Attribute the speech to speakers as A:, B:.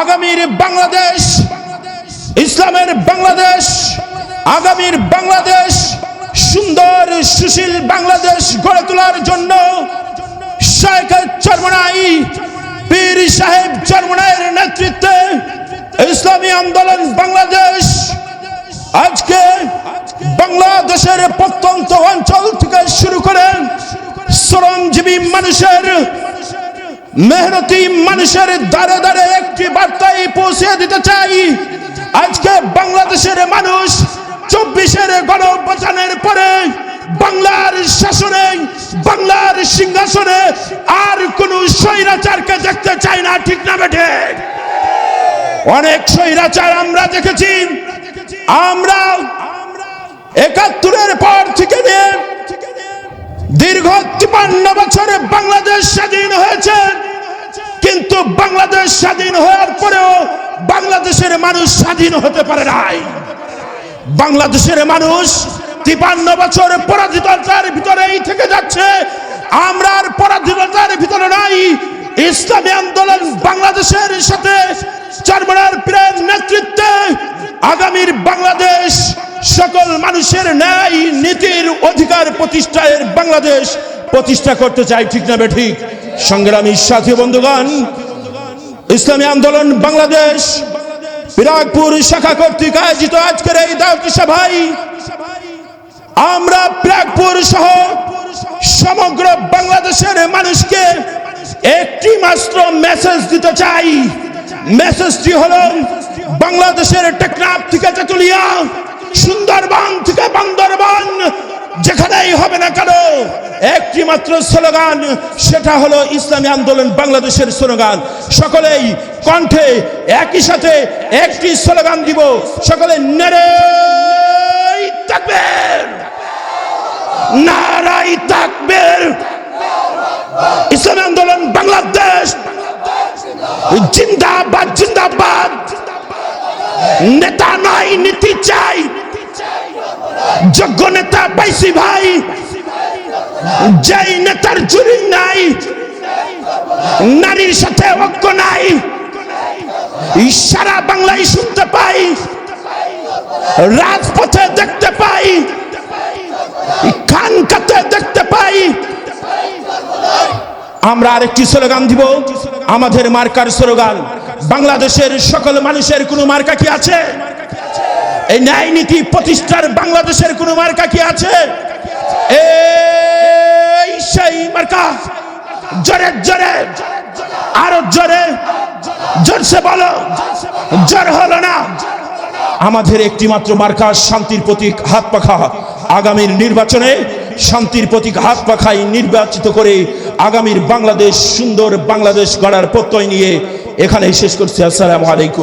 A: আগামীর বাংলাদেশ, ইসলামের বাংলাদেশ, আগামীর বাংলাদেশ, সুন্দর, সুশীল বাংলাদেশ গড়ে তোলার জন্য শেখ চরমনাই, পীর সাহেব চরমনাইয়ের নেতৃত্বে ইসলামী আন্দোলন বাংলাদেশ আজকে বাংলাদেশের প্রত্যন্ত অঞ্চল থেকে শুরু করে শ্রমজীবী মানুষের মেহনতি মানুষের দ্বারে দ্বারে একটি বার্তাই পৌঁছে দিতে চাই। আজকে বাংলাদেশের মানুষ চব্বিশের গণঅভ্যুত্থানের পরে বাংলার শাসনে, বাংলার সিংহাসনে আর কোন স্বৈরাচারকে দেখতে চাই না, ঠিক না বেঠে? অনেক স্বৈরাচার আমরা দেখেছি। আমরা একাত্তরের পর থেকে নিয়ে দীর্ঘ তিপান্ন বছরে বাংলাদেশ স্বাধীন হয়েছে। কিন্তু বাংলাদেশ স্বাধীন হওয়ার পরেও বাংলাদেশের মানুষ স্বাধীন হতে পারে নাই। বাংলাদেশের মানুষ তিপান্ন বছর পরাধীনতার ভিতরেই থেকে যাচ্ছে। আমরা আর পরাধীনতার ভিতরে নাই। ইসলামী আন্দোলন বাংলাদেশের সাথে চারমার প্রেম নেতৃত্বে আগামীর বাংলাদেশ মানুষের ন্যায়, নীতির অধিকার প্রতিষ্ঠায়ের বাংলাদেশ প্রতিষ্ঠা করতে চাই, ঠিক না ঠিক? সংগ্রামী সাথী বন্ধুগণ, ইসলামী আন্দোলন বাংলাদেশ পিরাকপুর শাখা কর্তৃক আয়োজিত আজকের এই দাওয়াতি সভায় আমরা পিরাকপুর সহ সমগ্র বাংলাদেশের মানুষকে একটি মাত্র মেসেজ দিতে চাই। মেসেজটি হলো, বাংলাদেশের টেকনাফ থেকে তেতুলিয়া সুন্দরবন থেকে বান্দরবান, যেখানেই হবে না কেন একটি মাত্র স্লোগান, সেটা হলো ইসলামী আন্দোলন বাংলাদেশের স্লোগান। সকলেই কণ্ঠে একই সাথে একটি স্লোগান দিব। সকলে নেড়ে থাকবেন। নারাই তাকবীর ইসলামী আন্দোলন বাংলাদেশ। জিন্দাবাদ জিন্দাবাদ। নেতা নাই নীতি চাই। যোগ্য নেতা পাইছি ভাই। যেই নেতার জুরি নাই, নারীর সাথে ঐক্য নাই, সারা বাংলায় শুনতে পাই, রাজপথে দেখতে পাই, খানকাতে দেখতে পাই। আমরা আরেকটি স্লোগান দিব, আমাদের মার্কার স্লোগান, বাংলাদেশের সকল মানুষের কোনো মার্কা কি আছে? এই ন্যায় নীতি প্রতিষ্ঠার বাংলাদেশের কোনো মার্কা কি আছে? এই সেই মার্কা। জোরে জোরে। জোরসে বলো। জোর হলো না। আমাদের একটি মাত্র মার্কা শান্তির প্রতীক হাত পাখা। আগামীর নির্বাচনে শান্তির প্রতীক হাত পাখাই নির্বাচিত করে আগামীর বাংলাদেশ, সুন্দর বাংলাদেশ গড়ার প্রত্যয় নিয়ে এখানে শেষ করছি। আসসালামু আলাইকুম।